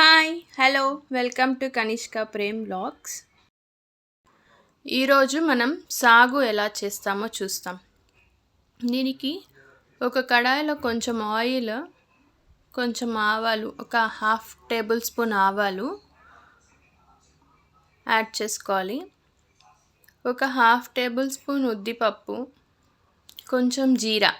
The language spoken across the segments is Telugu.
Hi hello welcome to Kanishka Prem blogs ఈరోజు మనం సాగు ఎలా చేస్తామో చూస్తాం. దీనికి ఒక కడాయిలో కొంచెం ఆయిల్ కొంచెం ఆవాలు ఒక హాఫ్ టేబుల్ స్పూన్ ఆవాలు యాడ్ చేసుకోవాలి. ఒక హాఫ్ టేబుల్ స్పూన్ ఉద్దిపప్పు కొంచెం జీరా.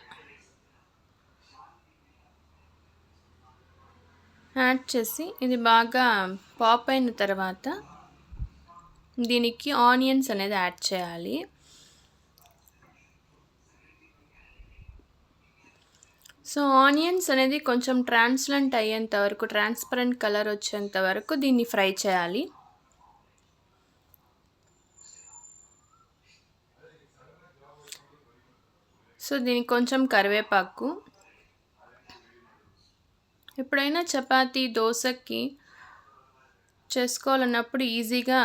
యాడ్ చేసి ఇది బాగా పాప్ అయిన తర్వాత దీనికి ఆనియన్స్ అనేది యాడ్ చేయాలి. సో ఆనియన్స్ అనేది కొంచెం ట్రాన్స్లెంట్ అయ్యేంత వరకు ట్రాన్స్పరెంట్ కలర్ వచ్చేంత వరకు దీన్ని ఫ్రై చేయాలి. సో దీనికి కొంచెం కరివేపాకు ఎప్పుడైనా చపాతీ దోశకి చేసుకోవాలన్నప్పుడు ఈజీగా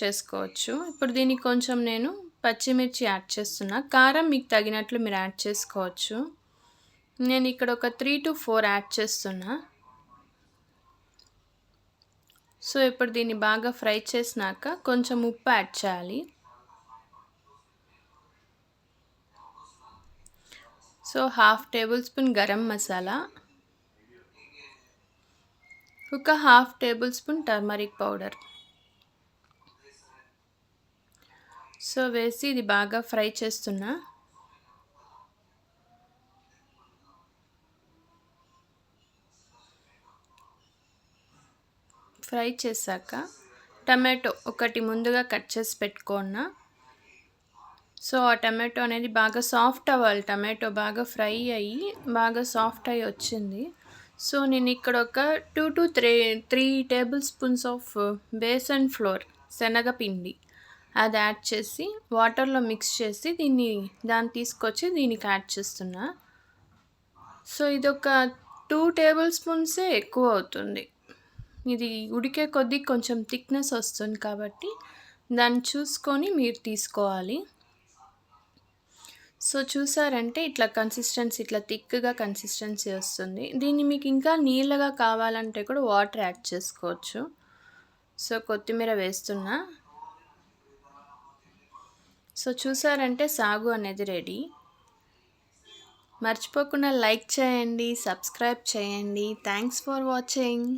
చేసుకోవచ్చు. ఇప్పుడు దీనికి కొంచెం నేను పచ్చిమిర్చి యాడ్ చేస్తున్నా. కారం మీకు తగినట్లు మీరు యాడ్ చేసుకోవచ్చు. నేను ఇక్కడ ఒక త్రీ టు ఫోర్ యాడ్ చేస్తున్నా. సో ఇప్పుడు దీన్ని బాగా ఫ్రై చేసినాక కొంచెం ఉప్పు యాడ్ చేయాలి. So half tablespoon garam masala. ఒక half tablespoon turmeric powder. So వేసి ఇది బాగా ఫ్రై చేస్తున్నా. ఫ్రై చేశాక టమాటో ఒకటి ముందుగా కట్ చేసి పెట్టుకున్నా. సో ఆ టమాటో అనేది బాగా సాఫ్ట్ అవ్వాలి. టమాటో బాగా ఫ్రై అయ్యి బాగా సాఫ్ట్ అయ్యి వచ్చింది. సో నేను ఇక్కడ ఒక two to three three tablespoons of uh, besan flour శనగపిండి అది యాడ్ చేసి వాటర్లో మిక్స్ చేసి దీన్ని దాన్ని తీసుకొచ్చి దీనికి యాడ్ చేస్తున్నా. సో ఇది ఒక టూ టేబుల్ స్పూన్సే ఎక్కువ అవుతుంది. ఇది ఉడికే కొద్దీ కొంచెం థిక్నెస్ వస్తుంది కాబట్టి దాన్ని చూసుకొని మీరు తీసుకోవాలి. సో చూసారంటే ఇట్లా కన్సిస్టెన్సీ ఇట్లా థిక్గా కన్సిస్టెన్సీ వస్తుంది. దీన్ని మీకు ఇంకా నీళ్ళగా కావాలంటే కూడా వాటర్ యాడ్ చేసుకోవచ్చు. సో కొత్తిమీర వేస్తున్నా. సో చూసారంటే సాగు అనేది రెడీ మర్చిపోకుండా లైక్ చేయండి సబ్స్క్రైబ్ చేయండి. Thanks for watching